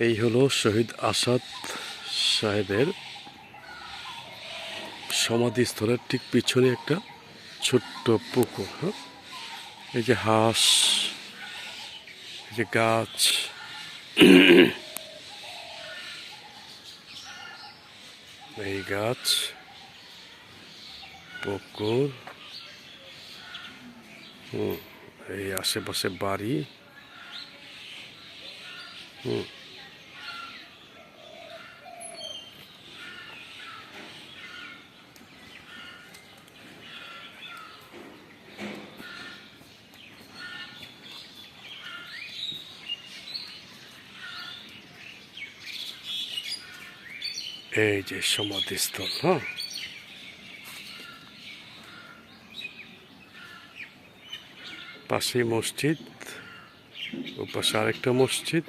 এই হলো শহীদ আসাদ সাহেবের সমাধিস্থলের ঠিক পিছনে একটা ছোট্ট পুকুর হ্যাঁ? এই যে হাঁস, এই যে গাছ। এই গাছ, পুকুর, হুম, এই আশেপাশে বাড়ি, হুম। এই যে সমাধিস্থল হ্যাঁ? পাশে মসজিদ ও পাশে আরেকটা মসজিদ।